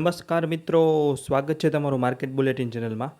નમસ્કાર મિત્રો, સ્વાગત છે તમારું માર્કેટ બુલેટિન ચેનલમાં.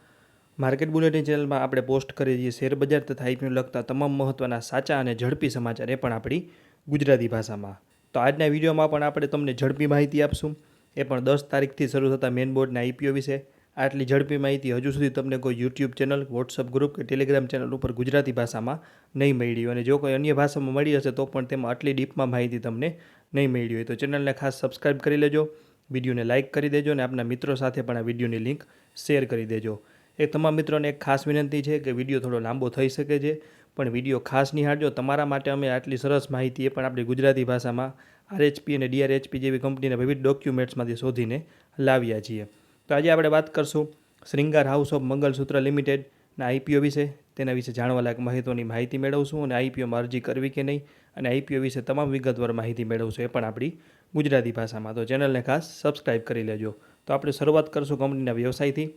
માર્કેટ બુલેટિન ચેનલમાં આપણે પોસ્ટ કરીએ છીએ શેરબજાર તથા આઈપીઓ લગતા તમામ મહત્ત્વના સાચા અને ઝડપી સમાચાર એ પણ આપણી ગુજરાતી ભાષામાં. તો આજના વિડીયોમાં પણ આપણે તમને ઝડપી માહિતી આપશું. એ પણ દસ તારીખથી શરૂ થતા મેન બોર્ડના આઈપીઓ વિશે. આટલી ઝડપી માહિતી હજુ સુધી તમને કોઈ યુટ્યુબ ચેનલ વોટ્સઅપ ગ્રુપ કે ટેલિગ્રામ ચેનલ ઉપર ગુજરાતી ભાષામાં નહીં મળી અને જો કોઈ અન્ય ભાષામાં મળી હશે તો પણ તેમાં આટલી ડીપમાં માહિતી તમને નહીં મળી હોય. તો ચેનલને ખાસ સબસ્ક્રાઇબ કરી લેજો. વિડીયોને લાઇક કરી દેજો અને આપના મિત્રો સાથે પણ આ વિડીયોની લિંક શેર કરી દેજો. એ તમામ મિત્રોને એક ખાસ વિનંતી છે કે વીડિયો થોડો લાંબો થઈ શકે છે, પણ વીડિયો ખાસ નિહાળજો. તમારા માટે અમે આટલી સરસ માહિતી એ પણ આપણી ગુજરાતી ભાષામાં આરએચપી અને ડીઆરએચપી જેવી કંપનીના વિવિધ ડોક્યુમેન્ટ્સમાંથી શોધીને લાવ્યા છીએ. તો આજે આપણે વાત કરશું શ્રીંગાર હાઉસ ઓફ મંગલસૂત્ર લિમિટેડના આઈપીઓ વિશે, તેના વિશે જાણવા લાયક મહત્ત્વની માહિતી મેળવશું અને આઈપીઓમાં અરજી કરવી કે નહીં, અને આઈપીઓ વિશે તમામ વિગતવાર માહિતી મેળવશું એ પણ આપણી ગુજરાતી ભાષામાં. તો ચેનલને ખાસ સબસ્ક્રાઇબ કરી લેજો. તો આપણે શરૂઆત કરશું કંપનીના વ્યવસાયથી.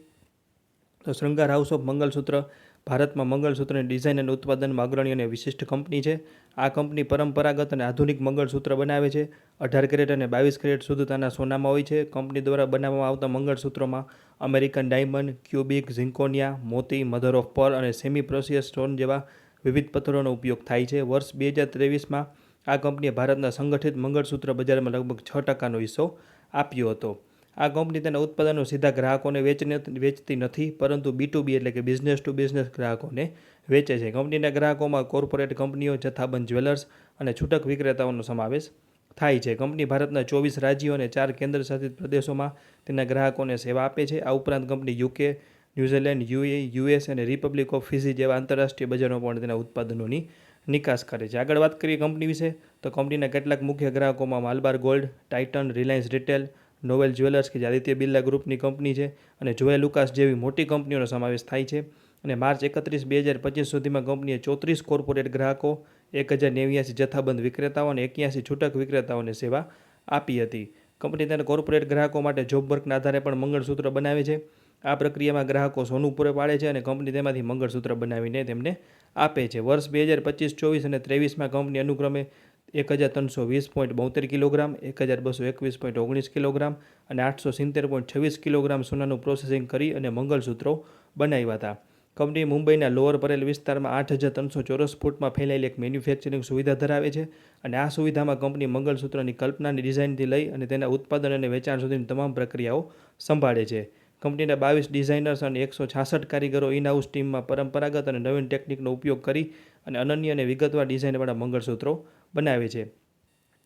તો શૃંગાર હાઉસ ઓફ મંગલસૂત્ર ભારતમાં મંગળસૂત્રની ડિઝાઇન અને ઉત્પાદનમાં અગ્રણી અને વિશિષ્ટ કંપની છે. આ કંપની પરંપરાગત અને આધુનિક મંગળસૂત્ર બનાવે છે. અઢાર કેરેટ અને બાવીસ કેરેટ શુદ્ધતાના સોનામાં હોય છે. કંપની દ્વારા બનાવવામાં આવતા મંગળસૂત્રોમાં અમેરિકન ડાયમંડ, ક્યુબિક, ઝિંકોનિયા, મોતી, મધર ઓફ પર્લ અને સેમી પ્રોસિયસ સ્ટોન જેવા વિવિધ પથ્થરોનો ઉપયોગ થાય છે. વર્ષ બે હજાર ત્રેવીસમાં આ કંપનીએ ભારતના સંગઠિત મંગળસૂત્ર બજારમાં લગભગ છ ટકાનો હિસ્સો આપ્યો હતો. આ કંપની તેના ઉત્પાદનો સીધા ગ્રાહકોને વેચને વેચતી નથી, પરંતુ બી ટુ બી એટલે કે બિઝનેસ ટુ બિઝનેસ ગ્રાહકોને વેચે છે. કંપનીના ગ્રાહકોમાં કોર્પોરેટ કંપનીઓ, જથ્થાબંધ જ્વેલર્સ અને છૂટક વિક્રેતાઓનો સમાવેશ થાય છે. કંપની ભારતના ચોવીસ રાજ્યો અને ચાર કેન્દ્રશાસિત પ્રદેશોમાં તેના ગ્રાહકોને સેવા આપે છે. આ ઉપરાંત company UK New Zealand UAE US અને રિપબ્લિક ઓફ ફિઝી જેવા આંતરરાષ્ટ્રીય બજારો પણ તેના ઉત્પાદનોની નિકાસ કરે છે. આગળ વાત કરીએ કંપની વિશે, તો કંપનીના કેટલાક મુખ્ય ગ્રાહકોમાં Malabar gold, Titan, Reliance retail novel jewellers કે જે આદિત્ય બિરલા ગ્રુપની કંપની છે અને જોયા લુકાસ જેવી મોટી કંપનીઓનો સમાવેશ થાય છે. અને માર્ચ એકત્રીસ બે હજાર પચીસ સુધીમાં કંપનીએ ચોત્રીસ કોર્પોરેટ ગ્રાહકો, એક હજાર નેવ્યાસી જથ્થાબંધ વિક્રેતાઓ અને એક્યાસી છૂટક વિક્રેતાઓને સેવા આપી હતી. કંપની તેના કોર્પોરેટ ગ્રાહકો માટે જોબ વર્કના આધારે પણ મંગળસૂત્ર બનાવે છે. આ પ્રક્રિયામાં ગ્રાહકો સોનું પૂરે પાડે છે અને કંપની તેમાંથી મંગળસૂત્ર બનાવીને તેમને આપે છે. વર્ષ બે હજાર પચીસ ચોવીસ અને ત્રેવીસમાં કંપની અનુક્રમે એક હજાર ત્રણસો વીસ પોઈન્ટ બોતેર કિલોગ્રામ, એક હજાર બસો એકવીસ પોઈન્ટ ઓગણીસ કિલોગ્રામ અને આઠસો સિત્તેર પોઈન્ટ છવ્વીસ કિલોગ્રામ સોનાનું પ્રોસેસિંગ કરી અને મંગળસૂત્રો બનાવ્યા હતા. કંપની મુંબઈના લોઅર પરેલ વિસ્તારમાં આઠ હજાર ત્રણસો ચોરસ ફૂટમાં ફેલાયેલી એક મેન્યુફેક્ચરિંગ સુવિધા ધરાવે છે અને આ સુવિધામાં કંપની મંગલસૂત્રની કલ્પનાની ડિઝાઇનથી લઈ અને તેના ઉત્પાદન અને વેચાણ સુધીની તમામ પ્રક્રિયાઓ સંભાળે છે. કંપનીના બાવીસ ડિઝાઇનર્સ અને એકસો છાસઠ કારીગરો ઇન હાઉસ ટીમમાં પરંપરાગત અને નવીન ટેકનિકનો ઉપયોગ કરી અને અનન્ય અને વિગતવાર ડિઝાઇનવાળા મંગળસૂત્રો બનાવે છે.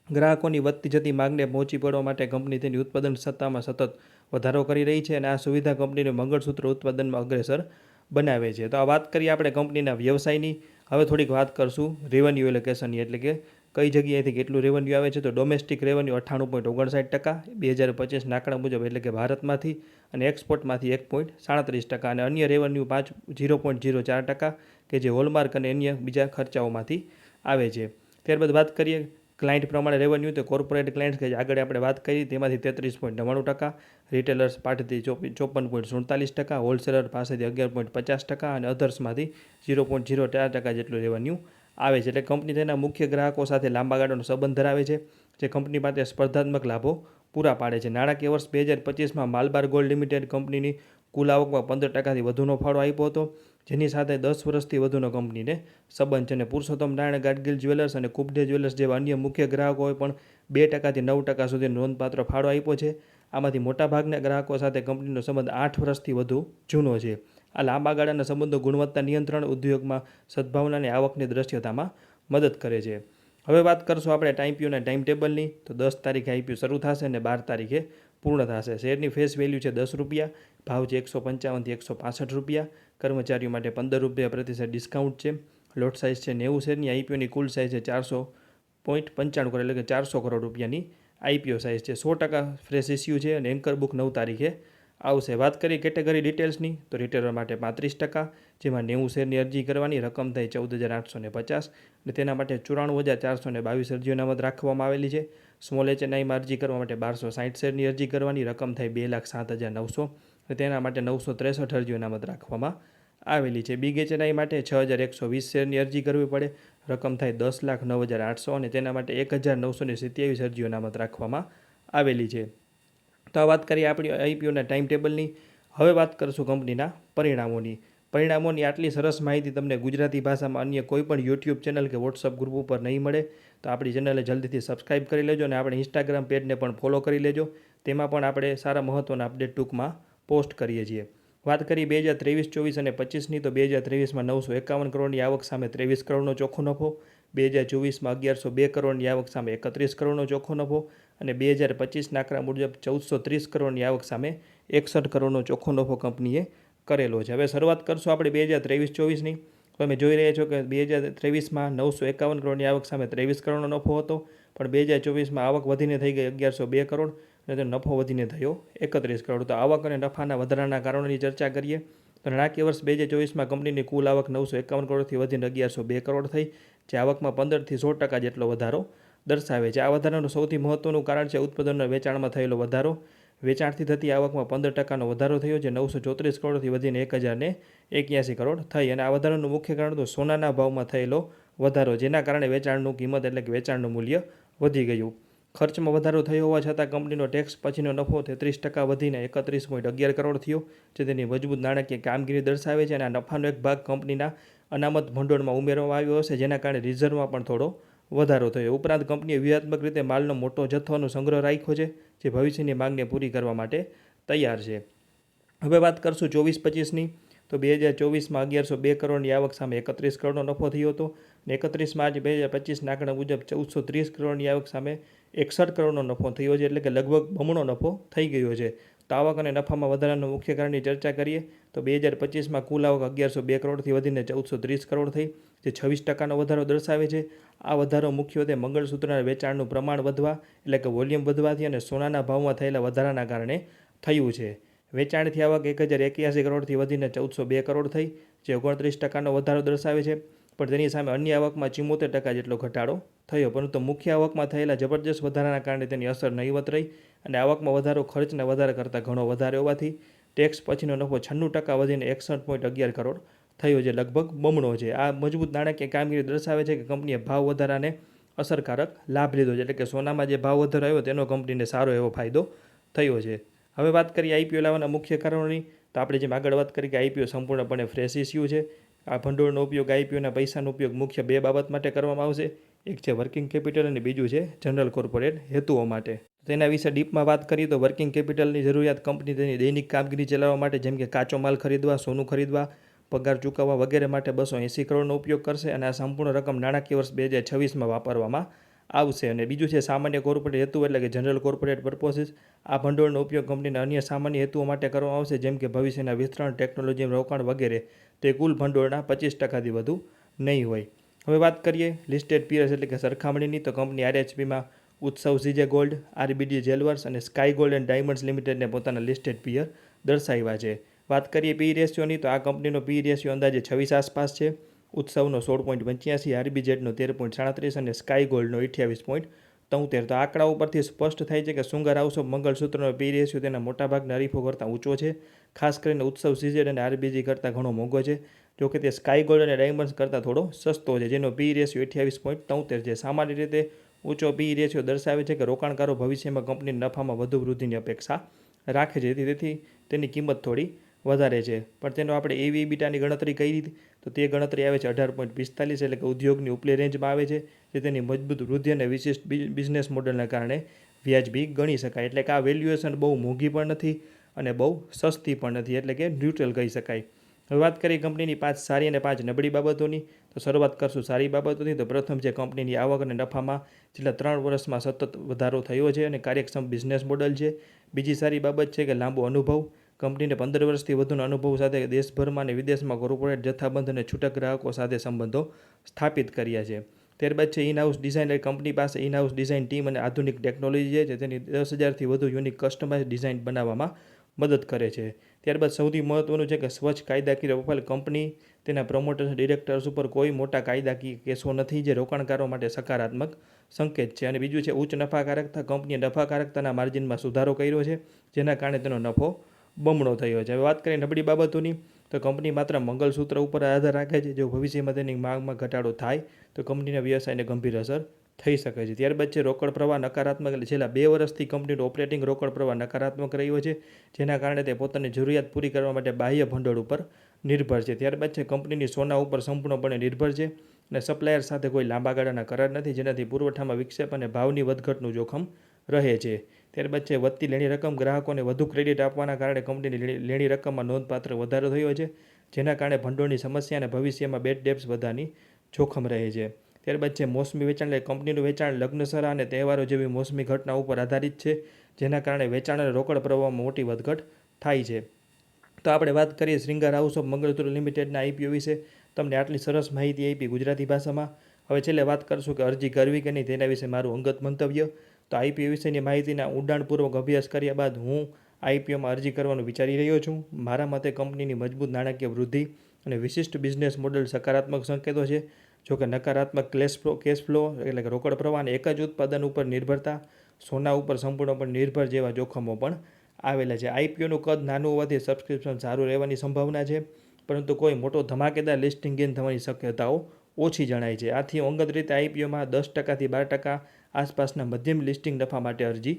ગ્રાહકોની વધતી જતી માંગને પહોંચી પડવા માટે કંપની તેની ઉત્પાદન સત્તામાં સતત વધારો કરી રહી છે અને આ સુવિધા કંપનીને મંગળસૂત્ર ઉત્પાદનમાં અગ્રેસર બનાવે છે. તો આ વાત કરીએ આપણે કંપનીના વ્યવસાયની. હવે થોડીક વાત કરશું રેવન્યુ એલોકેશનની એટલે કે કઈ જગ્યાએથી કેટલું રેવન્યુ આવે છે. તો ડોમેસ્ટિક રેવન્યુ અઠ્ઠાણું પોઈન્ટ ઓગણસાઠ ટકા, બે હજાર પચીસ નાકડા મુજબ એટલે કે ભારતમાંથી અને એક્સપોર્ટમાંથી એક પોઈન્ટ સાડત્રીસ ટકા અને અન્ય રેવન્યુ પાંચ, ઝીરો પોઈન્ટ ઝીરો ચાર ટકા કે જે હોલમાર્ક અને અન્ય બીજા ખર્ચાઓમાંથી આવે છે. ત્યારબાદ વાત કરીએ ક્લાયન્ટ પ્રમાણે રેવન્યુ તો કોર્પોરેટ ક્લાયન્ટ કે આગળ આપણે વાત કરી, તેમાંથી તેત્રીસ પોઈન્ટ નવ્વાણું ટકા રિટેલર્સ પાસેથી ચોપન પોઈન્ટ સુડતાલીસ ટકા હોલસેલર પાસેથી અગિયાર પોઈન્ટ પચાસ ટકા અને અધર્સમાંથી ઝીરો પોઈન્ટ ઝીરો ચાર ટકા જેટલું રેવન્યુ આવે છે. એટલે કંપની તેના મુખ્ય ગ્રાહકો સાથે લાંબા ગાળાનો સંબંધ ધરાવે છે, જે કંપની પાસે સ્પર્ધાત્મક લાભો પૂરા પાડે છે. નાણાકીય વર્ષ બે હજાર પચીસમાં માલબાર ગોલ્ડ લિમિટેડ કંપનીની કુલ આવકમાં પંદર ટકાથી વધુનો ફાળો આપ્યો હતો. જેની સાથે દસ વર્ષથી વધુનો કંપનીને સંબંધ છે અને પુરુષોત્તમ નારાયણ ગાડગીલ જ્વેલર્સ અને કુબડે જ્વેલર્સ જેવા અન્ય મુખ્ય ગ્રાહકોએ પણ બે ટકાથી નવ ટકા સુધી નોંધપાત્ર ફાળો આપ્યો છે. આમાંથી મોટાભાગના ગ્રાહકો સાથે કંપનીનો સંબંધ આઠ વર્ષથી વધુ જૂનો છે. આ લાંબા ગાળાના સંબંધો ગુણવત્તા નિયંત્રણ, ઉદ્યોગમાં સદભાવનાની આવકની દ્રશ્યતામાં મદદ કરે છે. હવે વાત કરશું આપણે ટાઈપીઓના ટાઈમ ટેબલની. તો દસ તારીખે આઈપીઓ શરૂ થશે અને બાર તારીખે પૂર્ણ થશે. શેરની ફેસ વેલ્યુ છે દસ રૂપિયા, ભાવ છે એકસો પંચાવનથી એકસો પાસઠ રૂપિયા. કર્મચારીઓ માટે પંદર રૂપિયા પ્રતિશત ડિસ્કાઉન્ટ છે. લોટ સાઇઝ છે નેવું શેરની આઈપીઓની કુલ સાઇઝ છે ચારસો પોઈન્ટ પંચાણું કરોડ એટલે કે ચારસો કરોડ રૂપિયાની આઈપીઓ સાઇઝ છે. સો ટકા ફ્રેશ ઇસ્યુ છે અને એન્કર બુક નવ તારીખે આવશે. વાત કરીએ કેટેગરી ડિટેલ્સની તો રિટેલર માટે પાંત્રીસ ટકા, જેમાં નેવું શેરની અરજી કરવાની રકમ થાય ચૌદ હજાર આઠસો ને પચાસ અને તેના માટે ચોરાણું હજાર ચારસો ને બાવીસ અરજીઓ અનામત રાખવામાં આવેલી છે. સ્મોલ એચએનઆઈમાં અરજી કરવા માટે બારસો સાઠ શેરની અરજી કરવાની, રકમ થાય બે લાખ સાત હજાર નવસો. અને તેના માટે નવસો ત્રેસઠ અરજીઓ અનામત રાખવામાં આવેલી છે. બિગ એચએનઆઈ માટે છ હજાર એકસો વીસ શેરની અરજી કરવી પડે, રકમ થાય દસ લાખ નવ હજાર આઠસો અને તેના માટે એક હજાર નવસો ને સિત્યાવીસ અરજીઓ અનામત રાખવામાં આવેલી છે. તો આ વાત કરીએ આપણી આઈપીઓના ટાઈમ ટેબલની હવે વાત કરીશું કંપનીના પરિણામોની. પરિણામોની આટલી સરસ માહિતી તમને ગુજરાતી ભાષામાં અન્ય કોઈ પણ યુટ્યુબ ચેનલ કે વોટ્સઅપ ગ્રુપ ઉપર નહીં મળે, તો આપણી ચેનલને જલ્દીથી સબસ્ક્રાઇબ કરી લેજો અને આપણે ઇન્સ્ટાગ્રામ પેજને પણ ફોલો કરી લેજો. તેમાં પણ આપણે સારા મહત્ત્વના અપડેટ ટૂંકમાં પોસ્ટ કરીએ છીએ. વાત કરી બે હજાર ત્રેવીસ, ચોવીસ અને પચીસની, તો બે હજાર ત્રેવીસમાં નવસો એકાવન કરોડની આવક સામે ત્રેવીસ કરોડનો ચોખ્ખો નફો, બે હજાર ચોવીસમાં અગિયારસો બે કરોડની આવક સામે એકત્રીસ કરોડનો ચોખ્ખો નફો અને બે હજાર પચીસના આંકડા મુજબ ચૌદસો ત્રીસ કરોડની આવક સામે એકસઠ કરોડનો ચોખ્ખો નફો કંપનીએ કરેલો છે. હવે શરૂઆત કરશું આપણે બે હજાર ત્રેવીસ ચોવીસની. તમે જોઈ રહ્યા છો કે બે હજાર ત્રેવીસમાં નવસો એકાવન કરોડની આવક સામે ત્રેવીસ કરોડનો નફો હતો. પણ બે હજાર ચોવીસમાં આવક વધીને થઈ ગઈ અગિયારસો બે કરોડ અને તેનો નફો વધીને થયો એકત્રીસ કરોડ. તો આવક અને નફાના વધારાના કારણોની ચર્ચા કરીએ. તો નાણાકીય વર્ષ બે હજાર ચોવીસમાં કંપનીની કુલ આવક નવસો એકાવન કરોડથી વધીને અગિયારસો બે કરોડ થઈ. જે આવકમાં પંદરથી સો ટકા જેટલો વધારો દર્શાવે છે. આ વધારાનું સૌથી મહત્ત્વનું કારણ છે ઉત્પાદનના વેચાણમાં થયેલો વધારો. વેચાણથી થતી આવકમાં પંદર ટકાનો વધારો થયો, જે નવસો ચોત્રીસ કરોડથી વધીને એક હજારને એક્યાસી કરોડ થઈ અને આ વધારાનું મુખ્ય કારણ તો સોનાના ભાવમાં થયેલો વધારો, જેના કારણે વેચાણનું કિંમત એટલે કે વેચાણનું મૂલ્ય વધી ગયું. ખર્ચમાં વધારો થયો હોવા છતાં કંપનીનો ટેક્સ પછીનો નફો તેત્રીસ ટકા વધીને એકત્રીસ પોઈન્ટ અગિયાર કરોડ થયો, જે તેની મજબૂત નાણાકીય કામગીરી દર્શાવે છે અને આ નફાનો એક ભાગ કંપનીના અનામત ભંડોળમાં ઉમેરવામાં આવ્યો હશે, જેના કારણે રિઝર્વમાં પણ થોડો વધારો થયો. ઉપરાંત કંપનીએ વ્યૂહાત્મક રીતે માલનો મોટો જથ્થોનો સંગ્રહ રાખ્યો છે, જે ભવિષ્યની માંગને પૂરી કરવા માટે તૈયાર છે. હવે વાત કરશું ચોવીસ પચીસની. તો બે હજાર ચોવીસમાં અગિયારસો બે કરોડની આવક સામે એકત્રીસ કરોડનો નફો થયો હતો અને એકત્રીસ માર્ચ બે હજાર પચીસના આંકડા મુજબ ચૌદસો ત્રીસ કરોડની આવક સામે એકસઠ કરોડનો નફો થયો છે, એટલે કે લગભગ બમણો નફો થઈ ગયો છે. તો આવક અને નફામાં વધારાના મુખ્ય કારણની ચર્ચા કરીએ, તો બે હજાર પચીસમાં કુલ આવક અગિયારસો બે કરોડથી વધીને ચૌદસો ત્રીસ કરોડ થઈ. જે છવ્વીસ ટકાનો વધારો દર્શાવે છે. આ વધારો મુખ્યત્વે મંગળસૂત્રના વેચાણનું પ્રમાણ વધવા એટલે કે વોલ્યુમ વધવાથી અને સોનાના ભાવમાં થયેલા વધારાના કારણે થયું છે. વેચાણથી આવક એક હજાર એક્યાસી કરોડથી વધીને ચૌદસો બે કરોડ થઈ, જે ઓગણત્રીસ ટકાનો વધારો દર્શાવે છે. પણ તેની સામે અન્ય આવકમાં ચિમોતેર ટકા જેટલો ઘટાડો થયો, પરંતુ મુખ્ય આવકમાં થયેલા જબરજસ્ત વધારાના કારણે તેની અસર નહીવત રહી અને આવકમાં વધારો ખર્ચના વધારા કરતાં ઘણો વધારે હોવાથી ટેક્સ પછીનો નફો છન્નું ટકા વધીને એકસઠ પોઈન્ટ અગિયાર કરોડ થયો છે, લગભગ બમણો છે. આ મજબૂત નાણાકીય કામગીરી દર્શાવે છે કે કંપનીએ ભાવ વધારાને અસરકારક લાભ લીધો છે. એટલે કે સોનામાં જે ભાવ વધારો આવ્યો તેનો કંપનીને સારો એવો ફાયદો થયો છે. હવે વાત કરીએ આઈપીઓ લાવવાના મુખ્ય કારણોની, તો આપણે જેમ આગળ વાત કરી કે આઈપીઓ સંપૂર્ણપણે ફ્રેશ ઇસ્યુ છે. આ ભંડોળનો ઉપયોગ આઈપીઓના પૈસાનો ઉપયોગ મુખ્ય બે બાબત માટે કરવામાં આવશે. એક છે વર્કિંગ કેપિટલ અને બીજું છે જનરલ કોર્પોરેટ હેતુઓ માટે. તેના વિશે ડીપમાં વાત કરીએ તો વર્કિંગ કેપિટલની જરૂરિયાત કંપની તેની દૈનિક કામગીરી ચલાવવા માટે, જેમ કે કાચો માલ ખરીદવા, સોનું ખરીદવા પગાર ચૂકવવા વગેરે માટે બસો એંસી કરોડનો ઉપયોગ કરશે અને આ સંપૂર્ણ રકમ નાણાકીય વર્ષ બે હજાર છવ્વીસમાં વાપરવામાં આવશે. અને બીજું છે, સામાન્ય કોર્પોરેટ હેતુ એટલે કે જનરલ કોર્પોરેટ પર્પોસીસ. આ ભંડોળનો ઉપયોગ કંપનીના અન્ય સામાન્ય હેતુઓ માટે કરવામાં આવશે, જેમ કે ભવિષ્યના વિસ્તરણ ટેકનોલોજી રોકાણ વગેરે. તે કુલ ભંડોળના પચીસ ટકાથી વધુ નહીં હોય. હવે વાત કરીએ લિસ્ટેડ પીએસ એટલે કે સરખામણીની. તો કંપની આરએચપીમાં ઉત્સવ, સીજે ગોલ્ડ, આરબીડી, જેલવર્સ અને સ્કાય ગોલ્ડ એન્ડ ડાયમંડ્સ લિમિટેડને પોતાના લિસ્ટેડ પિયર દર્શાવ્યા છે. વાત કરીએ પી રેશિયોની, તો આ કંપનીનો પી રેશિયો અંદાજે છવ્વીસ આસપાસ છે. ઉત્સવનો સોળ પોઈન્ટ પંચ્યાસી, આરબી જેટનો તેર પોઈન્ટ સાડત્રીસ અને સ્કાય ગોલ્ડનો અઠ્યાવીસ પોઈન્ટ તોતેર. તો આંકડા ઉપરથી સ્પષ્ટ થાય છે કે સુંગર હાઉસ ઓફ મંગળસૂત્રનો પી રેશિયો તેના મોટાભાગના હરીફો કરતાં ઊંચો છે. ખાસ કરીને ઉત્સવ સિઝેડ અને આરબીજી કરતાં ઘણો મોંઘો છે. જો કે તે સ્કાય ગોલ્ડ અને ડાયમંડ્સ કરતાં થોડો સસ્તો છે, જેનો પી રેશિયો અઠ્યાવીસ પોઈન્ટ તોતેર છે. સામાન્ય રીતે ઊંચો પી રેશિયો દર્શાવે છે કે રોકાણકારો ભવિષ્યમાં કંપનીના નફામાં વધુ વૃદ્ધિની અપેક્ષા રાખે છે. તેથી તેની કિંમત થોડી વધારે છે. પણ તેનો આપણે એવી બીટાની ગણતરી કરી તો તે ગણતરી આવે છે અઢાર પોઈન્ટ પિસ્તાલીસ એટલે કે ઉદ્યોગની ઉપલી રેન્જમાં આવે છે, જે તેની મજબૂત વૃદ્ધિ અને વિશિષ્ટ બિઝનેસ મોડલના કારણે વ્યાજબી ગણી શકાય. એટલે કે આ વેલ્યુએશન બહુ મોંઘી પણ નથી અને બહુ સસ્તી પણ નથી, એટલે કે ન્યુટ્રલ કહી શકાય. હવે વાત કરીએ કંપનીની પાંચ સારી અને પાંચ નબળી બાબતોની, તો શરૂઆત કરશું સારી બાબતોની. તો પ્રથમ છે કંપનીની આવક અને નફામાં, છેલ્લા ત્રણ વર્ષમાં સતત વધારો થયો છે અને કાર્યક્ષમ બિઝનેસ મોડલ છે. બીજી સારી બાબત છે કે લાંબો અનુભવ કંપનીને પંદર વર્ષથી વધુના અનુભવ સાથે દેશભરમાં અને વિદેશમાં કોર્પોરેટ જથ્થાબંધ અને છૂટક ગ્રાહકો સાથે સંબંધો સ્થાપિત કર્યા છે. ત્યારબાદ છે ઇનહાઉસ ડિઝાઇન કંપની પાસે ઇન હાઉસ ડિઝાઇન ટીમ અને આધુનિક ટેકનોલોજી છે તેની દસ હજારથી વધુ યુનિક કસ્ટમાઇઝ ડિઝાઇન બનાવવામાં મદદ કરે છે. ત્યારબાદ સૌથી મહત્ત્વનું છે કે સ્વચ્છ કાયદાકીય પ્રોફાઇલ કંપની તેના પ્રમોટર્સ ડિરેક્ટર્સ ઉપર કોઈ મોટા કાયદાકીય કેસો નથી, જે રોકાણકારો માટે સકારાત્મક સંકેત છે. અને બીજું છે, ઉચ્ચ નફાકારકતા કંપનીએ નફાકારકતાના માર્જિનમાં સુધારો કર્યો છે, જેના કારણે તેનો નફો બમણો થયો છે. હવે વાત કરીએ નબળી બાબતોની, તો કંપની માત્ર મંગલસૂત્ર ઉપર આધાર રાખે છે. જો ભવિષ્યમાં તેની માંગમાં ઘટાડો થાય, તો કંપનીના વ્યવસાયને ગંભીર અસર થઈ શકે છે. ત્યારબાદ છે રોકડ પ્રવાહ નકારાત્મક એટલે છેલ્લા બે વર્ષથી કંપનીનો ઓપરેટિંગ રોકડ પ્રવાહ નકારાત્મક રહ્યો છે, જેના કારણે તે પોતાની જરૂરિયાત પૂરી કરવા માટે બાહ્ય ભંડોળ ઉપર નિર્ભર છે. ત્યારબાદ છે કંપનીની સોના ઉપર સંપૂર્ણપણે નિર્ભર છે અને સપ્લાયર સાથે કોઈ લાંબા ગાળાના કરાર નથી, જેનાથી પુરવઠામાં વિક્ષેપ અને ભાવની વધઘટનું જોખમ રહે છે. ત્યારબાદ છે, વધતી લેણી રકમ ગ્રાહકોને વધુ ક્રેડિટ આપવાના કારણે કંપનીની લેણી- રકમમાં નોંધપાત્ર વધારો થયો છે, જેના કારણે ભંડોળની સમસ્યા અને ભવિષ્યમાં બેડ ડેપ્સ વધવાની જોખમ રહે છે. ત્યારબાદ છે, મોસમી વેચાણ એટલે કંપનીનું વેચાણ, લગ્નસરા અને તહેવારો જેવી મોસમી ઘટના ઉપર આધારિત છે, જેના કારણે વેચાણ અને રોકડ પ્રવાહમાં મોટી વધઘટ થાય છે. તો આપણે વાત કરીએ શ્રીંગાર હાઉસ ઓફ મંગળસૂત્ર લિમિટેડના આઈપીઓ વિશે. તમને આટલી સરસ માહિતી આપી ગુજરાતી ભાષામાં. હવે છેલ્લે વાત કરશું કે અરજી કરવી કે નહીં તેના વિશે મારું અંગત મંતવ્ય. તો આઈપીઓ વિશેની માહિતીના ઊંડાણપૂર્વક અભ્યાસ કર્યા બાદ હું આઈપીઓમાં અરજી કરવાનું વિચારી રહ્યો છું. મારા મતે કંપનીની મજબૂત નાણાકીય વૃદ્ધિ અને વિશિષ્ટ બિઝનેસ મોડેલ સકારાત્મક સંકેતો છે. જો કે નકારાત્મક કેશ ફ્લો કેશ ફ્લો એટલે કે રોકડ પ્રવાહ એક જ ઉત્પાદન ઉપર નિર્ભરતા, સોના ઉપર સંપૂર્ણપણે નિર્ભર જેવા જોખમો પણ આવેલા છે. આઈપીઓનું કદ નાનું હોવાથી સબસ્ક્રિપ્શન સારું રહેવાની સંભાવના છે, પરંતુ કોઈ મોટો ધમાકેદાર લિસ્ટિંગ ગેઇન થવાની શક્યતાઓ ઓછી જણાય છે. આથી અંગત રીતે આઈપીઓમાં દસ ટકાથી બાર ટકા આસપાસના મધ્યમ લિસ્ટિંગ નફા માટે અરજી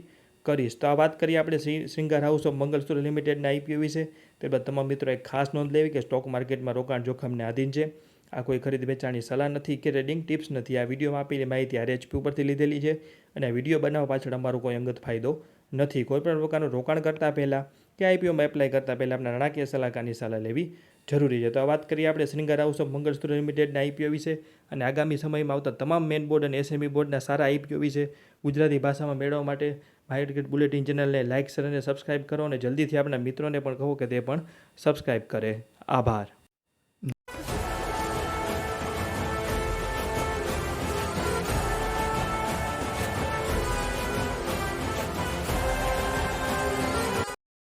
કરીશ. તો આ વાત કરીએ આપણે શ્રી શ્રીંગાર હાઉસ ઓફ મંગલસૂત્ર લિમિટેડના આઈપીઓ વિશે. ત્યારબાદ તમામ મિત્રો એક ખાસ નોંધ લેવી કે સ્ટોક માર્કેટમાં રોકાણ જોખમને આધીન છે. આ કોઈ ખરીદ વેચાણની સલાહ નથી કે ટ્રેડિંગ ટિપ્સ નથી. આ વિડીયોમાં આપેલી માહિતી આરએચપી ઉપરથી લીધેલી છે અને આ વીડિયો બનાવવા પાછળ અમારો કોઈ અંગત ફાયદો નથી. કોઈપણ પ્રકારનું રોકાણ કરતાં પહેલાં કે આઈપીઓમાં એપ્લાય કરતાં પહેલાં આપણા નાણાકીય સલાહકારની સલાહ લેવી જરૂરી છે. તો વાત કરીએ આપણે શ્રીંગાર હાઉસ ઓફ મંગળસૂત્ર લિમિટેડના આઈપીઓ વિશે. અને આગામી સમયમાં આવતા તમામ મેન બોર્ડ અને એસએમઈ બોર્ડના સારા આઈપીઓ વિશે ગુજરાતી ભાષામાં મેળવવા માટે માર્કેટ બુલેટિન ચેનલને લાઇક, શેર અને સબસ્ક્રાઇબ કરો અને જલ્દીથી આપણા મિત્રોને પણ કહો કે તે પણ સબસ્ક્રાઇબ કરે. આભાર.